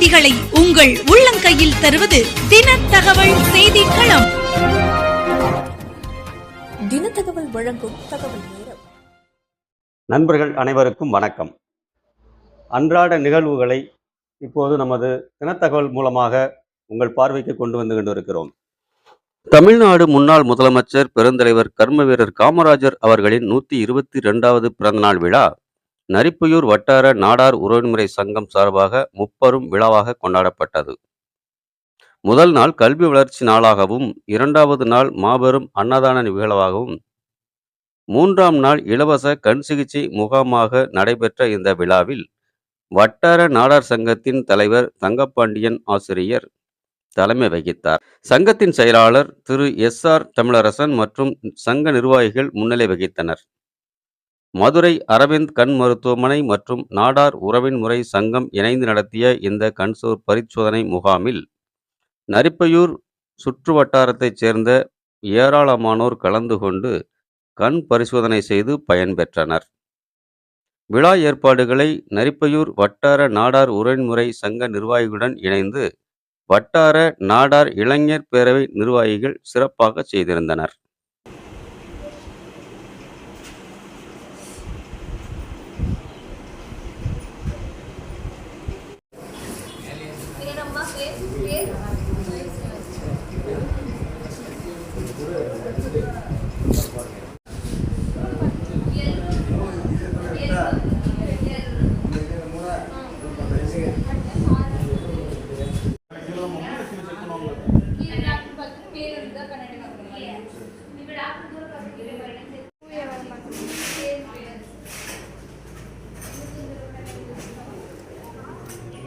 செய்திகளை உங்கள் உள்ளங்கையில் தருவது தின தகவல் செய்தி களம் தினத்தகவல் வழங்கும் தகவல் நேரம். நண்பர்கள் அனைவருக்கும் வணக்கம். அன்றாட நிகழ்வுகளை இப்போது நமது தினத்தகவல் மூலமாக உங்கள் பார்வைக்கு கொண்டு வந்து கொண்டிருக்கிறோம். தமிழ்நாடு முன்னாள் முதலமைச்சர் பெருந்தலைவர் கர்ம வீரர் காமராஜர் அவர்களின் நூற்றி இருபத்தி ரெண்டாவது பிறந்தநாள் விழா நரிப்புயூர் வட்டார நாடார் உறவுமுறை சங்கம் சார்பாக முப்பெரும் விழாவாக கொண்டாடப்பட்டது. முதல் நாள் கல்வி வளர்ச்சி நாளாகவும் இரண்டாவது நாள் மாபெரும் அன்னதான நிகழ்வாகவும் மூன்றாம் நாள் இலவச கண் சிகிச்சை முகாமாக நடைபெற்ற இந்த விழாவில் வட்டார நாடார் சங்கத்தின் தலைவர் தங்கப்பாண்டியன் ஆசிரியர் தலைமை வகித்தார். சங்கத்தின் செயலாளர் திரு எஸ் ஆர் தமிழரசன் மற்றும் சங்க நிர்வாகிகள் முன்னிலை வகித்தனர். மதுரை அரவிந்த் கண் மருத்துவமனை மற்றும் நாடார் உறவின் முறை சங்கம் இணைந்து நடத்திய இந்த கண்சோர் பரிசோதனை முகாமில் நரிப்பையூர் சுற்று வட்டாரத்தைச் சேர்ந்த ஏராளமானோர் கலந்து கொண்டு கண் பரிசோதனை செய்து பயன்பெற்றனர் விழா ஏற்பாடுகளை நரிப்பையூர் வட்டார நாடார் உறவின்முறை சங்க நிர்வாகிகளுடன் இணைந்து வட்டார நாடார் இளைஞர் பேரவை நிர்வாகிகள் சிறப்பாக செய்திருந்தனர்.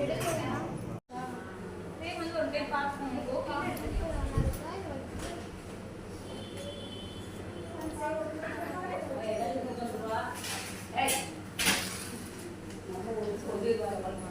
Gracias. 哎，然后。